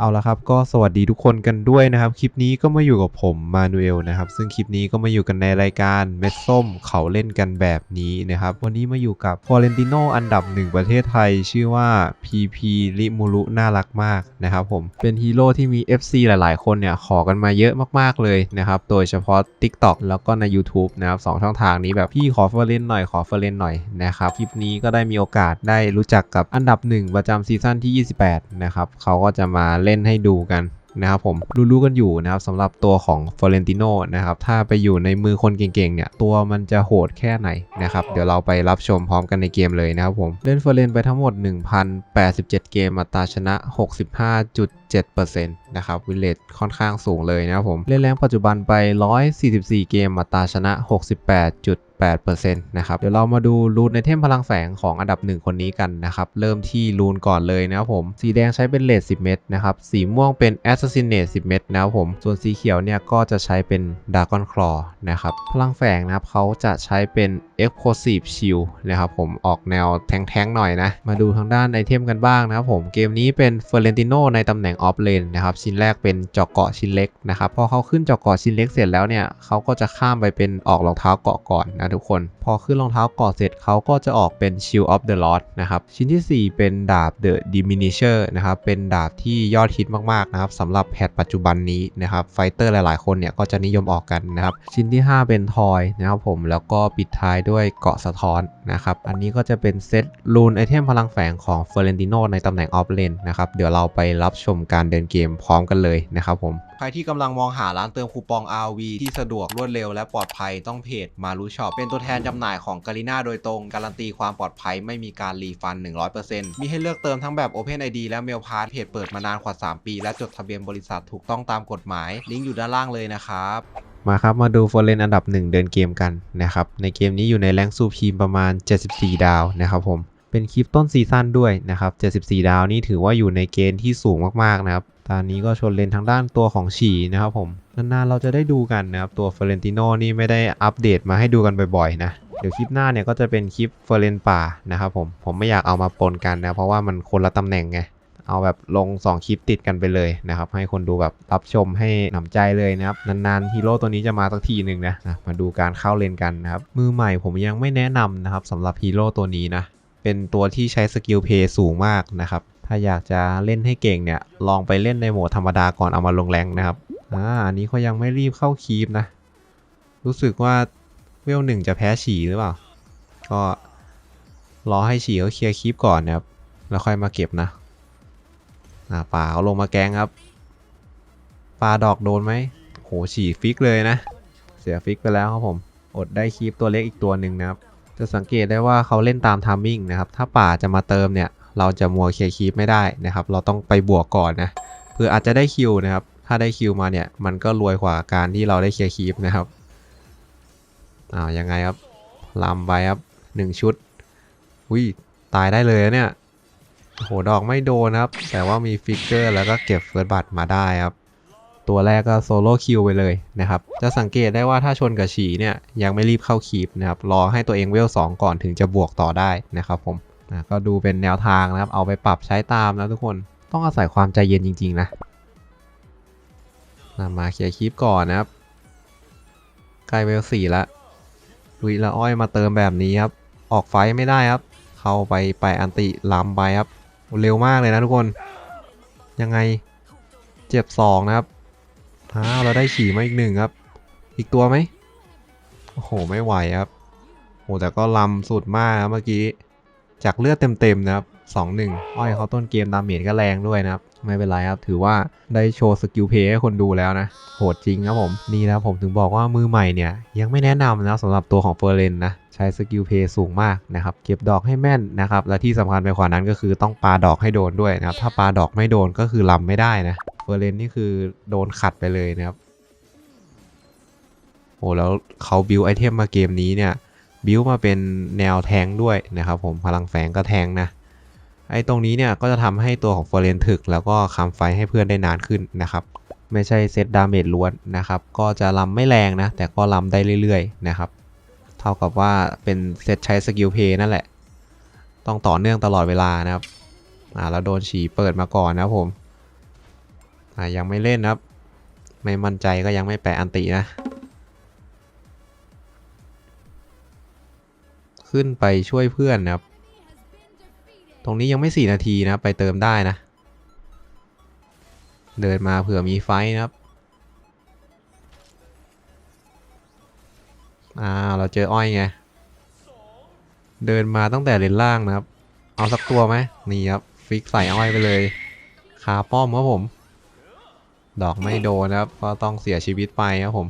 เอาละครับก็สวัสดีทุกคนกันด้วยนะครับ คลิปนี้ก็มาอยู่กับผมมานูเอลนะครับ ซึ่งคลิปนี้ก็มาอยู่กันในรายการเม็ดส้มเขาเล่นกันแบบนี้นะครับ วันนี้มาอยู่กับฟอเรนติโนอันดับหนึ่งประเทศไทย ชื่อว่า PP ริมูรุน่ารักมากนะครับผมเป็นฮีโร่ที่มี FC หลาย ๆ คนเนี่ย ขอกันมาเยอะมากๆเลยนะครับ โดยเฉพาะ TikTok แล้วก็ใน YouTube นะครับสองช่องทางนี้แบบพี่ขอฟอเรนหน่อยขอฟอเรนหน่อยนะครับคลิปนี้ก็ได้มีโอกาสได้รู้จักกับอันดับหนึ่งประจำซีซั่นที่ 28นะครับเขาก็จะมาเล่นให้ดูกันนะครับผมรู้ๆกันอยู่นะครับสำหรับตัวของฟอเรนติโนนะครับถ้าไปอยู่ในมือคนเก่งๆเนี่ยตัวมันจะโหดแค่ไหนนะครับเดี๋ยวเราไปรับชมพร้อมกันในเกมเลยนะครับผมเล่นฟอเรนไปทั้งหมด 1,087 เกมอัตราชนะ 65.7%นะครับวิลเลจค่อนข้างสูงเลยนะครับผมเล่นแรงปัจจุบันไป 144 เกมอัตราชนะ 68.8% นะครับเดี๋ยวเรามาดูรูนในเทมพลังแฝงของอันดับหนึ่งคนนี้กันนะครับเริ่มที่รูนก่อนเลยนะครับผมสีแดงใช้เป็นเลด10 เม็ดนะครับสีม่วงเป็น Assassinate 10 เม็ดนะครับผมส่วนสีเขียวเนี่ยก็จะใช้เป็น Dragon Claw นะครับพลังแฝงนะครับเขาจะใช้เป็น Explosive Shield นะครับผมออกแนวแทงๆหน่อยนะมาดูทางด้านไอเทมกันบ้างนะครับผมเกมนี้เป็นเฟอร์เรนติโนในตำแหน่งออฟเลนนะครับชิ้นแรกเป็นเจาะเกาะชิ้นเล็กนะครับพอเขาขึ้นเจาะเกาะชิ้นเล็กเสร็จแล้วเนี่ยเขาก็จะข้ามไปเป็นออกรองเท้าเกาะก่อนนะทุกคน พอขึ้นรองเท้าเกาะเสร็จเขาก็จะออกเป็น Shield of the Lord นะครับชิ้นทีสี่ 4 เป็นดาบ The Diminisher นะครับเป็นดาบที่ยอดฮิตมากๆนะครับสำหรับแพทปัจจุบันนี้นะครับไฟเตอร์หลายๆ คนเนี่ยก็จะนิยมออกกันนะครับชิ้นที่ 5 เป็นทอยนะครับผมแล้วก็ปิดท้ายด้วยเกาะสะท้อนนะครับอันนี้ก็จะเป็นเซตรูนไอเทมพลังแฝงของเฟอร์เรนติโนในตำแหน่งออฟเลนนะครับเดี๋ยวเราไปรับชมการเดินเกมพร้อมกันเลยนะครับผม ใครที่กำลังมองหาร้านเติมคูปอง RV ที่สะดวกรวดเร็วและปลอดภัยต้องเพจมารุช็อปเป็นตัวแทนจำหน่ายของกาลิน่าโดยตรง การันตีความปลอดภัยไม่มีการรีฟัน 100%มีให้เลือกเติมทั้งแบบ Open ID และ Mail Pass เพจเปิดมานานกว่า 3 ปี และจดทะเบียนบริษัทถูกต้องตามกฎหมาย ลิงก์อยู่ด้านล่างเลยนะครับมาครับ มาดูฟอร์เรนอันดับ 1 เดินเกมกันนะครับ ในเกมนี้อยู่ในแรงซูพีมประมาณ 74 ดาวนะครับผม เป็นคลิปต้นซีซั่นด้วยนะครับ 74 ดาวนี่ถือว่าอยู่ในเกณฑ์ที่สูงมากๆนะครับ ตอนนี้ก็ชนเลนทางด้านตัวของฉีนะครับผมนานๆเราจะได้ดูกันนะครับตัวเฟรนติโนนี่ไม่ได้อัปเดตมาให้ดูกันบ่อยๆนะเดี๋ยวคลิปหน้าเนี่ยก็จะเป็นคลิปเฟอร์เรนป่านะครับผมผมไม่อยากเอามาปนกันนะเพราะว่ามันคนละตำแหน่งไงเอาแบบลง 2 คลิปติดกันไปเลยนะครับ ให้คนดูแบบรับชมให้หนำใจเลยนะครับ นานๆฮีโร่ตัวนี้จะมาสักทีหนึ่งนะนะมาดูการเข้าเลนกันนะครับ มือใหม่ผมยังไม่แนะนำนะครับสำหรับฮีโร่ตัวนี้นะ เป็นตัวที่ใช้สกิลเพย์สูงมากนะครับ ถ้าอยากจะเล่นให้เก่งเนี่ยลองไปเล่นในโหมดธรรมดาก่อนเอามาลงแรงนะครับอ่าอันนี้เขายังไม่รีบเข้าคีปนะ รู้สึกว่าเวลหนึ่งจะแพ้ฉีหรือเปล่า ก็รอให้ฉีเขาเคลียร์คีปก่อนนะครับ แล้วค่อยมาเก็บนะอ่าป่าเขาลงมาแกงครับปลาดอกโดนไหมโหฉีฟิกเลยนะ เสียฟิกไปแล้วครับผมอดได้คีปตัวเล็กอีกตัวหนึ่งนะครับ จะสังเกตได้ว่าเขาเล่นตามทามมิ่งนะครับ ถ้าป่าจะมาเติมเนี่ย เราจะมัวเคลียร์คีปไม่ได้นะครับ เราต้องไปบวกก่อนนะเพื่ออาจจะได้คิวนะครับ ถ้าได้คิวมาเนี่ย มันก็รวยกว่าการที่เราได้เคลียร์คีปนะครับอ้าวยังไงครับลำไปครับหนึ่งชุดอุ้ยตายได้เลยเนี่ยโหดอกไม่โดนครับ แต่ว่ามีฟิกเกอร์แล้วก็เก็บเฟิร์สบัตมาได้ครับ ตัวแรกก็โซโล่คิวไปเลยนะครับ จะสังเกตได้ว่าถ้าชนกับฉีเนี่ยยังไม่รีบเข้าคีปนะครับ รอให้ตัวเองเวล2ก่อนถึงจะบวกต่อได้นะครับผม อะก็ดูเป็นแนวทางนะครับ เอาไปปรับใช้ตามนะทุกคนต้องอาศัยความใจเย็นจริง ๆ นะมาเคลียร์คีปก่อนนะครับใกล้เวล4ละลุยละอ้อยมาเติมแบบนี้ครับ ออกไฟไม่ได้ครับ เข้าไปไปอันติล้ำไปครับ เร็วมากเลยนะทุกคน ยังไงเจ็บสองนะครับอ้าวเราได้ฉี่มาอีกหนึ่งครับ อีกตัวไหมโอ้โหไม่ไหวครับโอ้แต่ก็ล้ำสุดมากครับเมื่อกี้ จากเลือดเต็มๆนะครับสองหนึ่งอ้อยเขาต้นเกมดาเมจก็แรงด้วยนะครับ ไม่เป็นไรครับ ถือว่าได้โชว์สกิลเพย์ให้คนดูแล้วนะ โหดจริงครับผม นี่นะผมถึงบอกว่ามือใหม่เนี่ย ยังไม่แนะนำนะสำหรับตัวของเฟอร์เรนนะ ใช้สกิลเพย์สูงมากนะครับ เก็บดอกให้แม่นนะครับ และที่สำคัญไปกว่านั้นก็คือต้องปาดอกให้โดนด้วยนะครับ ถ้าปาดอกไม่โดนก็คือลำไม่ได้นะ เฟอร์เรนนี่คือโดนขัดไปเลยนะครับ โอ้แล้วเขาบิวไอเทมมาเกมนี้เนี่ย บิวมาเป็นแนวแทงด้วยนะครับผมพลังแฝงก็แทงนะไอ้ตรงนี้เนี่ยก็จะทำให้ตัวของเฟอร์เรนถึก แล้วก็คำไฟให้เพื่อนได้นานขึ้นนะครับ ไม่ใช่เซตดาเมจล้วนนะครับ ก็จะลำไม่แรงนะ แต่ก็ลำได้เรื่อยๆนะครับ เท่ากับว่าเป็นเซตใช้สกิลเพย์นั่นแหละ ต้องต่อเนื่องตลอดเวลานะครับ อ่าแล้วโดนฉีเปิดมาก่อนนะผม อ่ายังไม่เล่นนะครับ ไม่มั่นใจก็ยังไม่แปะอันตินะ ขึ้นไปช่วยเพื่อนนะครับ ตรงนี้ยังไม่4นาทีนะไปเติมได้นะ เดินมาเผื่อมีไฟนะครับอ่าเราเจออ้อยไง เดินมาตั้งแต่เลนล่างนะครับ เอาสักตัวไหมนี่ครับ ฟิกใส่อ้อยไปเลยคาป้อมครับผม ดอกไม่โดนนะครับก็ต้องเสียชีวิตไปครับผม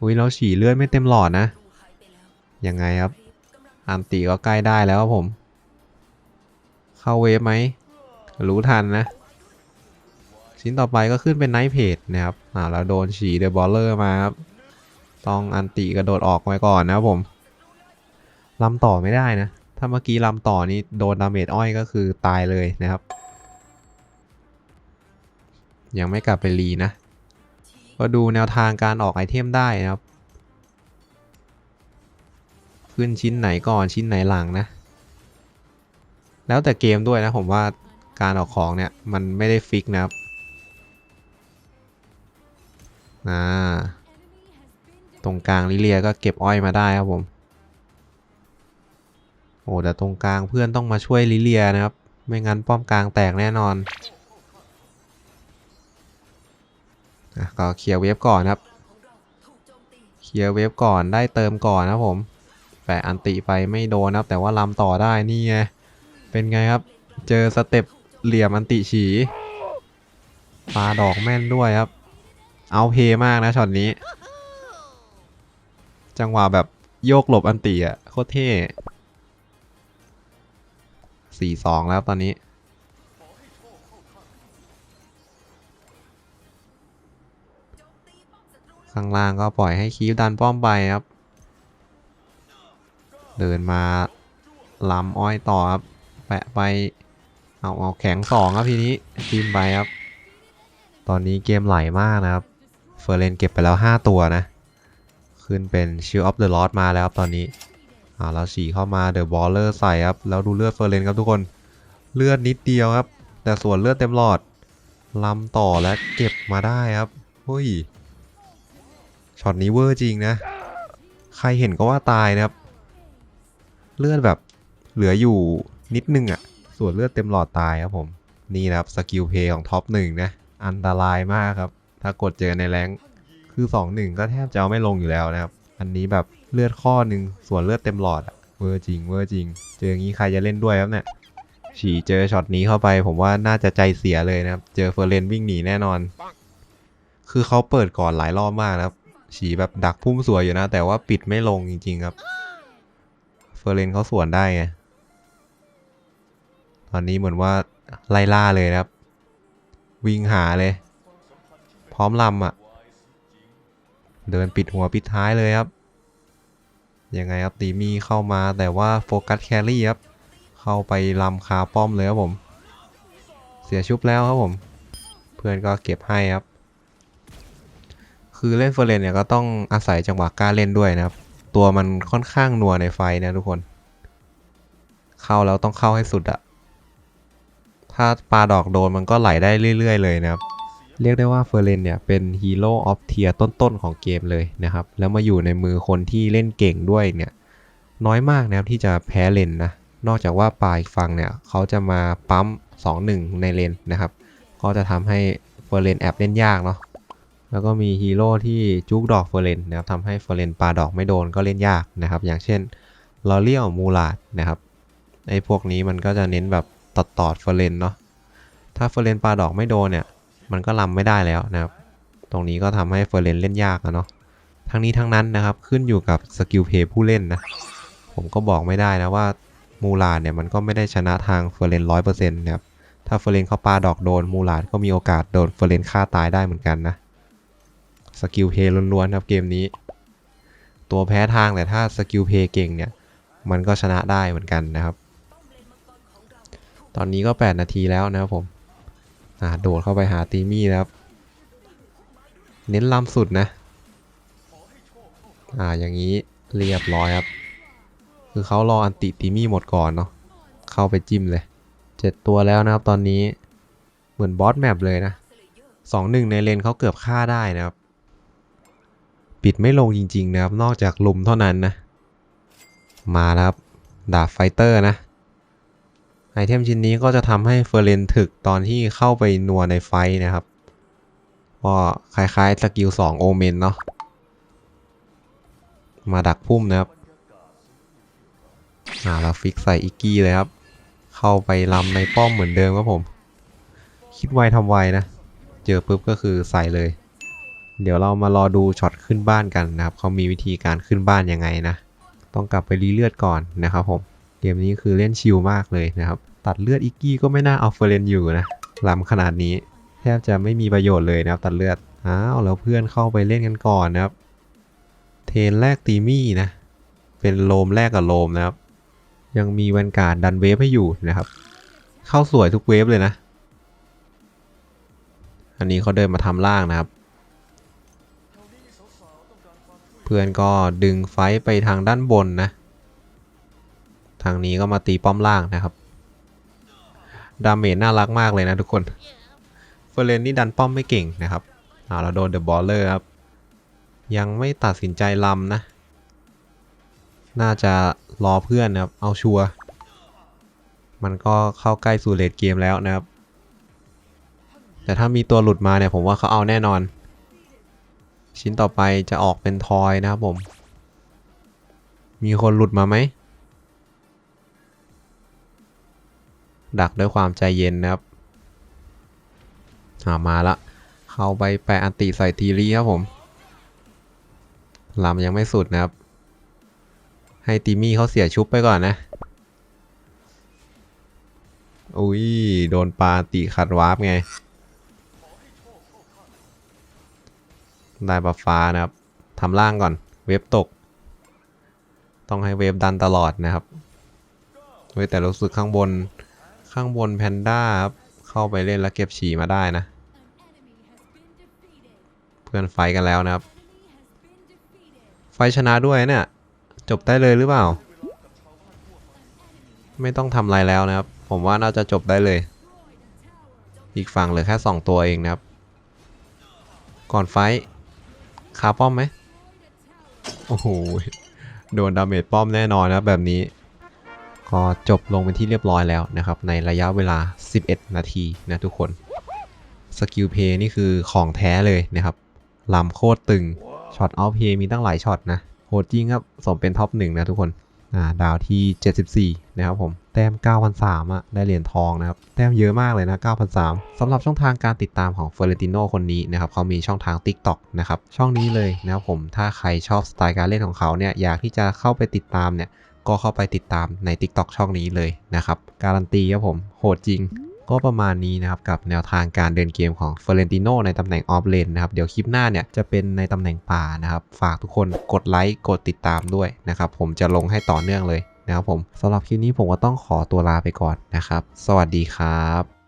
อุ้ยเราฉี่เลือดไม่เต็มหลอดนะ ยังไงครับ อันติก็ใกล้ได้แล้วครับผม เข้าเวฟไหม รู้ทันนะ ชิ้นต่อไปก็ขึ้นเป็นไนท์เพจนะครับอ่าแล้วโดนฉีเดอะบอลเลอร์มาครับ ต้องอันติกระโดดออกไว้ก่อนนะครับผมลำต่อไม่ได้นะ ถ้าเมื่อกี้ลำต่อนี่โดนดาเมจอ้อยก็คือตายเลยนะครับ ยังไม่กลับไปรีนะ ก็ดูแนวทางการออกไอเทมได้นะครับ ขึ้นชิ้นไหนก่อนชิ้นไหนหลังนะ แล้วแต่เกมด้วยนะผมว่าการออกของเนี่ยมันไม่ได้ฟิกนะครับอ่าตรงกลางลิเลียก็เก็บอ้อยมาได้ครับผม โอ้แต่ตรงกลางเพื่อนต้องมาช่วยลิเลียนะครับ ไม่งั้นป้อมกลางแตกแน่นอนอะก็เคลียร์เวฟก่อนครับ เคลียร์เวฟก่อนได้เติมก่อนนะครับผม ปะอันติไปไม่โดนนะครับ แต่ว่าลำต่อได้นี่ไง เป็นไงครับ เจอสเต็ปเหลี่ยมอันติฉีปาดอกแม่นด้วยครับ เอาเพมากนะช็อตนี้ จังหวะแบบโยกหลบอันติอะโคตรเท่สี่สองแล้วตอนนี้ ข้างล่างก็ปล่อยให้คีฟดันป้อมไปครับ เดินมาลำอ้อยต่อครับแปะไปเอาเอาแข็งสองครับทีนี้ทีมไปครับ ตอนนี้เกมไหลมากนะครับ เฟอร์เรนเก็บไปแล้ว 5 ตัวนะ ขึ้นเป็น Shield of the Lost มาแล้วครับตอนนี้อ่าแล้วฉีเข้ามาเดอะบอลเลอร์ใส่ครับ แล้วดูเลือดเฟอร์เรนครับทุกคนเลือดนิดเดียวครับ แต่ส่วนเลือดเต็มหลอดลำต่อและเก็บมาได้ครับเฮ้ยช็อตนี้เวอร์จริงนะ ใครเห็นก็ว่าตายนะครับ เลือดแบบเหลืออยู่นิดนึงอะ่ะ ส่วนเลือดเต็มหลอดตายครับผม นี่นะครับสกิลเพย์ของท็อปหนึ่งนะ อันตรายมากครับ ถ้ากดเจอในแรงคือ 2-1 ก็แทบจะเอาไม่ลงอยู่แล้วนะครับ อันนี้แบบเลือดข้อหนึ่งส่วนเลือดเต็มหลอดอะเวอร์จริงเวอร์จริง เจออย่างนี้ใครจะเล่นด้วยครับเนี่ยฉีเจอช็อตนี้เข้าไป ผมว่าน่าจะใจเสียเลยนะครับ เจอเฟอร์เรนวิ่งหนีแน่นอน คือเขาเปิดก่อนหลายรอบมากนะครับฉีแบบดักพุ่มสวยอยู่นะ แต่ว่าปิดไม่ลงจริง ๆ ครับ เฟอร์เรนเขาสวนได้ไง ตอนนี้เหมือนว่าไล่ล่าเลยนะครับ วิ่งหาเลย พร้อมลำอะ เดินปิดหัวปิดท้ายเลยครับ ยังไงครับตีมีเข้ามาแต่ว่าโฟกัสแครี่ครับ เข้าไปลำคาป้อมเลยครับผม เสียชุบแล้วครับผม เพื่อนก็เก็บให้ครับ คือเล่นเฟอร์เรนเนี่ยก็ต้องอาศัยจังหวะกล้าเล่นด้วยนะครับ ตัวมันค่อนข้างนัวในไฟนะทุกคน เข้าแล้วต้องเข้าให้สุดอะถ้าปลาดอกโดนมันก็ไหลได้เรื่อย ๆ เลยนะครับ เรียกได้ว่าเฟอร์เรนเนี่ยเป็นฮีโร่ออฟเทียต้นๆของเกมเลยนะครับ แล้วมาอยู่ในมือคนที่เล่นเก่งด้วยเนี่ยน้อยมากนะครับที่จะแพ้เลนนะ นอกจากว่าปลายฝั่งเนี่ยเขาจะมาปั๊ม 2-1 ในเลนนะครับ ก็จะทำให้เฟอร์เรนแอบเล่นยากเนาะ แล้วก็มีฮีโร่ที่จุกดอกเฟอร์เรนนะครับทำให้เฟอร์เรนปาดอกไม่โดนก็เล่นยากนะครับ อย่างเช่นลอเลียลมูลาดนะครับไอ้พวกนี้มันก็จะเน้นแบบตอดตอดเฟอร์เรนเนาะถ้าเฟอร์เรนปาดอกไม่โดนเนี่ย มันก็ลำไม่ได้แล้วนะครับ ตรงนี้ก็ทำให้เฟอร์เรนเล่นยากอะเนาะทั้งนี้ทั้งนั้นนะครับขึ้นอยู่กับสกิลเพย์ผู้เล่นนะผมก็บอกไม่ได้นะว่ามูลาดเนี่ยมันก็ไม่ได้ชนะทางเฟอร์เรนร้อยเปอร์เซ็นต์นะครับถ้าเฟอร์เรนเขาปาดอกโดนมูลาดก็มีโอกาสโดนเฟอร์เรนฆ่าตายได้เหมือนกันนะ สกิลเพย์ล้วนๆครับเกมนี้ ตัวแพ้ทางแต่ถ้าสกิลเพย์เก่งเนี่ย มันก็ชนะได้เหมือนกันนะครับ ตอนนี้ก็ 8 นาทีแล้วนะครับผมอ่าโดดเข้าไปหาตีมี่แล้วครับเน้นลำสุดนะ อ่าอย่างนี้เรียบร้อยครับ คือเขารออันติตีมี่หมดก่อนเนาะเข้าไปจิ้มเลยเจ็ดตัวแล้วนะครับตอนนี้เหมือนบอสแมปเลยนะสองหนึ่งในเลนเขาเกือบฆ่าได้นะครับ ปิดไม่ลงจริง ๆ นะครับ นอกจากลุมเท่านั้นนะ มาครับ ดาบไฟเตอร์นะ ไอเทมชิ้นนี้ก็จะทำให้เฟอร์เรนถึกตอนที่เข้าไปนัวในไฟนะครับ ก็คล้ายๆสกิล2โอเมนเนาะ มาดักพุ่มนะครับอ่าเราฟิกใส่อิกกี้เลยครับ เข้าไปลำในป้อมเหมือนเดิมครับผม คิดไวทำไวนะ เจอปุ๊บก็คือใส่เลย เดี๋ยวเรามารอดูช็อตขึ้นบ้านกันนะครับเขามีวิธีการขึ้นบ้านยังไงนะ ต้องกลับไปรีเลือดก่อนนะครับผมเกมนี้คือเล่นชิลมากเลยนะครับ ตัดเลือดอิกกี้ก็ไม่น่าเอาเฟรนอยู่นะลำขนาดนี้ แทบจะไม่มีประโยชน์เลยนะครับ ตัดเลือดอ้าวแล้วเพื่อนเข้าไปเล่นกันก่อนนะครับ เทรนแรกตีมี่นะ เป็นโลมแรกกับโลมนะครับ ยังมีแวนการ์ดดันเวฟให้อยู่นะครับ เข้าสวยทุกเวฟเลยนะ อันนี้เขาเดินมาทำล่างนะครับ พื่อนก็ดึงไฟไปทางด้านบนนะ ทางนี้ก็มาตีป้อมล่างนะครับ ดาเมจน่ารักมากเลยนะทุกคน เฟรนนี่ดันป้อมไม่เก่งนะครับอ่าเราโดนเดอะบอลเลอร์ครับ ยังไม่ตัดสินใจลำนะ น่าจะรอเพื่อนนะครับ เอาชัวร์ มันก็เข้าใกล้สู่เลดเกมแล้วนะครับ แต่ถ้ามีตัวหลุดมาเนี่ยผมว่าเขาเอาแน่นอน ชิ้นต่อไปจะออกเป็นทอยนะครับผม มีคนหลุดมาไหม ดักด้วยความใจเย็นนะครับามาละ เข้าไปแปะอันติใส่ทีรีครับผมลำยังไม่สุดนะครับ ให้ตีมี่เขาเสียชุบไปก่อนนะ อุ้ย โดนปาติขัดวาร์ปไง ได้บัฟฟ้านะครับทำล่างก่อนเวฟตก ต้องให้เวฟดันตลอดนะครับเว้แต่รู้สึกข้างบนข้างบนแพนด้าครับเข้าไปเล่นแล้วเก็บฉี่มาได้นะ เพื่อนไฟกันแล้วนะครับ ไฟชนะด้วยเนี่ยจบได้เลยหรือเปล่า ไม่ต้องทำอะไรแล้วนะครับ ผมว่าน่าจะจบได้เลย อีกฝั่งเหลือแค่ 2 ตัวเองนะครับ ก่อนไฟ คาป้อมไหมโอ้โหโดนดาเมจป้อมแน่นอนนะแบบนี้ ก็จบลงเป็นที่เรียบร้อยแล้วนะครับ ในระยะเวลา 11 นาทีนะทุกคนสกิลเพย์นี่คือของแท้เลยนะครับลำโคตรตึงช็อตเอาเพย์มีตั้งหลายช็อตนะโหดจริงครับสมเป็นท็อปหนึ่งนะทุกคนอ่าดาวที่ 74 นะครับผม แต้ม 9,003อะได้เหรียญทองนะครับ แต้มเยอะมากเลยนะ 9,003สำหรับช่องทางการติดตามของเฟอร์เรนติโนคนนี้นะครับเขามีช่องทาง TikTok นะครับ ช่องนี้เลยนะครับผม ถ้าใครชอบสไตล์การเล่นของเขาเนี่ย อยากที่จะเข้าไปติดตามเนี่ย ก็เข้าไปติดตามใน TikTok ช่องนี้เลยนะครับ การันตีครับผม โหดจริงก็ประมาณนี้นะครับกับแนวทางการเดินเกมของเฟอร์เรนติโนในตำแหน่งออฟเลนนะครับเดี๋ยวคลิปหน้าเนี่ยจะเป็นในตำแหน่งป่านะครับ ฝากทุกคนกดไลค์กดติดตามด้วยนะครับ ผมจะลงให้ต่อเนื่องเลย นะครับผมสำหรับคลิปนี้ผมก็ต้องขอตัวลาไปก่อนนะครับ สวัสดีครับ